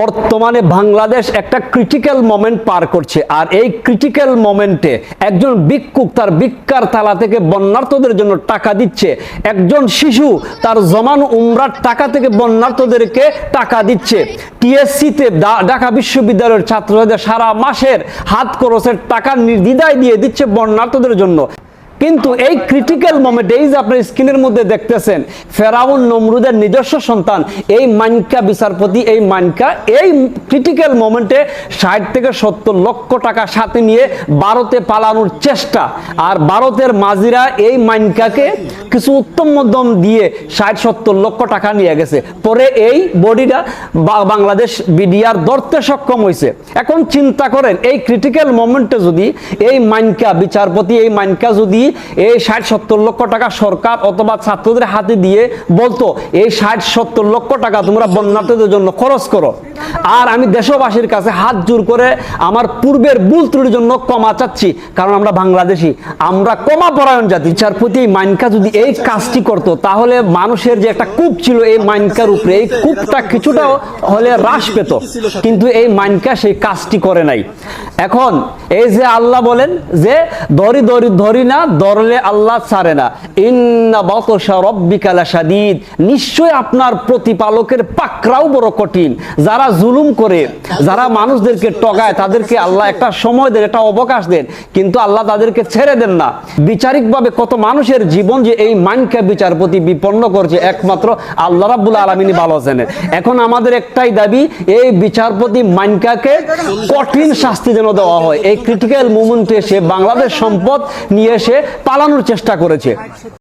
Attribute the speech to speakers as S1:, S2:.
S1: বর্তমানে বাংলাদেশ একটা critical moment পার করছে। আর এই ক্রিটিক্যাল মোমেন্টে একজন ভিক্ষুক তার ভিক্ষার তালা থেকে বন্যার্থদের জন্য টাকা দিচ্ছে। একজন শিশু তার জমান উমরার টাকা থেকে বন্যার্থদেরকে টাকা দিচ্ছে। টিএসসিতে ঢাকা বিশ্ববিদ্যালয়ের ছাত্রদের সারা মাসের হাত খরচের টাকা নির্দ্বিধায় দিয়ে দিচ্ছে বন্যার্থদের জন্য। কিন্তু এই ক্রিটিক্যাল মোমেন্টে এই যে আপনার স্ক্রিনের মধ্যে দেখতেছেন, ফেরাউন নমরুদের নিজস্ব সন্তান, এই মানকা বিচারপতি, এই মানকা, এই ক্রিটিক্যাল মোমেন্টে ষাট থেকে সত্তর লক্ষ টাকা সাথে নিয়ে ভারতে পালানোর চেষ্টা। আর ভারতের মাঝিরা এই মানকাকে কিছু উত্তম মধ্যম দিয়ে ষাট সত্তর লক্ষ টাকা নিয়ে গেছে। পরে এই বডিটা বাংলাদেশ বিডিআর ধরতে সক্ষম হয়েছে। এখন চিন্তা করেন, এই ক্রিটিক্যাল মোমেন্টে যদি এই মানকা বিচারপতি, এই মানকা যদি এই ষাট সত্তর লক্ষ টাকা সরকার অথবা ছাত্রদের হাতে দিয়ে বলতো, এই ষাট সত্তর লক্ষ টাকা তোমরা বন্যার্থীদের জন্য খরচ করো। আর আমি দেশবাসীর কাছে হাত জোর করে আমার পূর্বের ভুল ত্রুটির জন্য ক্ষমা চাচ্ছি, কারণ আমরা বাংলাদেশি। আমরা ক্ষমা পরায়ণ জাতি বিচারপতি এই মাইনকা যদি এই কাজটি করতো, তাহলে মানুষের যে একটা কূপ ছিল এই মাইনকার উপরে, এই কূপটা কিছুটা হলে হ্রাস পেত। কিন্তু এই মাইনকা সেই কাজটি করে নাই। এখন এই যে আল্লাহ বলেন যে ধরি ধরি ধরি না, ধরলে আল্লাহ ছাড়ে না। ইন্না বতসা রব্বিকালা সাদিদ নিশ্চয় আপনার প্রতিপালকের পাকরাও বড় কঠিন। যারা জুলুম করে যারা মানুষদেরকে টগায় তাদেরকে আল্লাহ একটা সময় দেন, একটা অবকাশ দেন, কিন্তু আল্লাহ তাদেরকে ছেড়ে দেন না। বিচারিকভাবে কত মানুষের জীবন যে এই মানকে বিচারপতি বিপন্ন করছে, একমাত্র আল্লাহ রাব্বুল আলমিনী ভালো জানেন এখন আমাদের একটাই দাবি, এই বিচারপতি মানকাকে কঠিন শাস্তি যেন দেওয়া হয়। এই ক্রিটিক্যাল মুভমেন্টে সে বাংলাদেশ সম্পদ নিয়ে এসে পালানোর চেষ্টা করেছে।